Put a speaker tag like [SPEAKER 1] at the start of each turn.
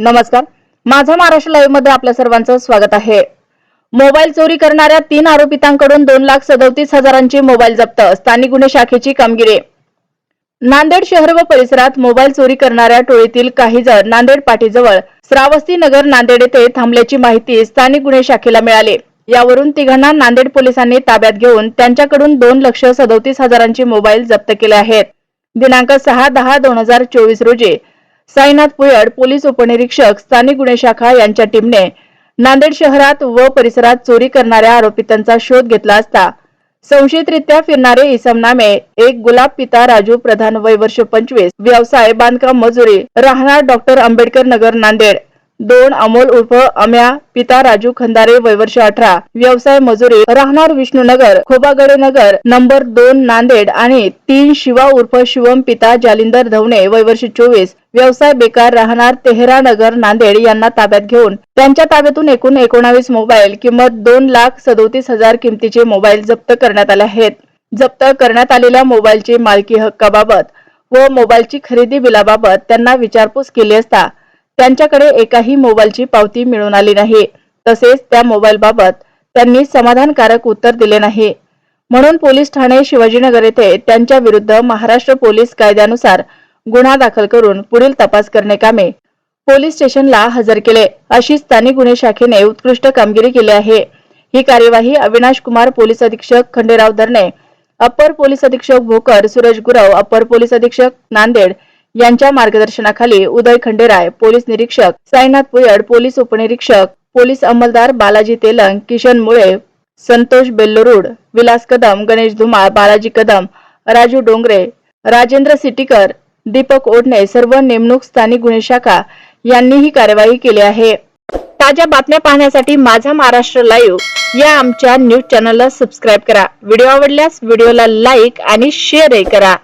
[SPEAKER 1] नमस्कार. माझा महाराष्ट्र लाईव्हमध्ये आपल्या सर्वांचं स्वागत आहे. मोबाईल चोरी करणाऱ्या तीन आरोपितांकडून दोन लाख सदोतीस हजारांची मोबाईल जप्त स्थानिक गुन्हे शाखेची कामगिरी. नांदेड शहर व परिसरात मोबाईल चोरी करणाऱ्या टोळीतील काही जण नांदेड पाठीजवळ श्रावस्ती नगर नांदेड येथे थांबल्याची माहिती स्थानिक गुन्हे शाखेला मिळाली. यावरून तिघांना नांदेड पोलिसांनी ताब्यात घेऊन त्यांच्याकडून दोन लक्ष सदोतीस हजारांचे मोबाईल जप्त केले आहेत. दिनांक सहा दहा दोन हजार चोवीस रोजी साईनाथ पुयड पोलीस उपनिरीक्षक स्थानिक गुन्हे शाखा यांच्या टीमने नांदेड शहरात व परिसरात चोरी करणाऱ्या आरोपितांचा शोध घेतला असता संशयितरित्या फिरणारे इसम नामे एक गुलाब पिता राजू प्रधान वय वर्ष पंचवीस व्यवसाय बांधकाम मजुरी राहणार डॉक्टर आंबेडकर नगर नांदेड. दोन अमोल उर्फ अम्या पिता राजू खंदारे वयवर्ष अठरा. व्यवसाय मजुरी राहणार विष्णुनगर खोबागडे नगर नंबर दोन नांदेड आणि तीन शिवा उर्फ शिवम पिता जालिंदर धवणे वयवर्ष चोवीस. व्यवसाय बेकार राहणार तेहरा नगर नांदेड यांना ताब्यात घेऊन. त्यांच्या ताब्यातून एकूण एकोणावीस मोबाईल किंमत दोन लाख सदोतीस हजार किमतीचे मोबाईल जप्त करण्यात आले आहेत. जप्त करण्यात आलेल्या मोबाईलची मालकी हक्काबाबत व मोबाईलची खरेदी बिलाबाबत त्यांना विचारपूस केली असता त्यांच्याकडे एकाही मोबाईलची पावती मिळून आली नाही. तसेच त्या मोबाईल बाबत त्यांनी समाधानकारक उत्तर दिले नाही. म्हणून पोलीस ठाणे शिवाजीनगर येथे त्यांच्या विरुद्ध महाराष्ट्र पोलीस कायद्यानुसार गुन्हा दाखल करून पुढील तपास करणे कामे पोलीस स्टेशनला हजर केले. अशी स्थानिक गुन्हे शाखेने उत्कृष्ट कामगिरी केली आहे. ही कार्यवाही अविनाश कुमार पोलीस अधीक्षक खंडेराव धरणे अप्पर पोलीस अधीक्षक भोकर सुरज गुरव अप्पर पोलीस अधीक्षक नांदेड यांच्या मार्गदर्शनाखाली उदय खंडेराय पोलीस निरीक्षक साईनाथ पुयड पोलीस उपनिरीक्षक पोलीस अंमलदार बालाजी तेलंग किशन मुळे संतोष बेल्लोरुड विलास कदम गणेश धुमाळ बालाजी कदम राजू डोंगरे राजेंद्र सिटीकर दीपक ओढणे सर्व नेमणूक स्थानिक गुन्हे शाखा यांनी ही कार्यवाही केली आहे. ताज्या बातम्या पाहण्यासाठी माझा महाराष्ट्र लाईव्ह या आमच्या न्यूज चॅनलला सबस्क्राईब करा. व्हिडिओ आवडल्यास व्हिडिओला लाईक आणि शेअरही करा.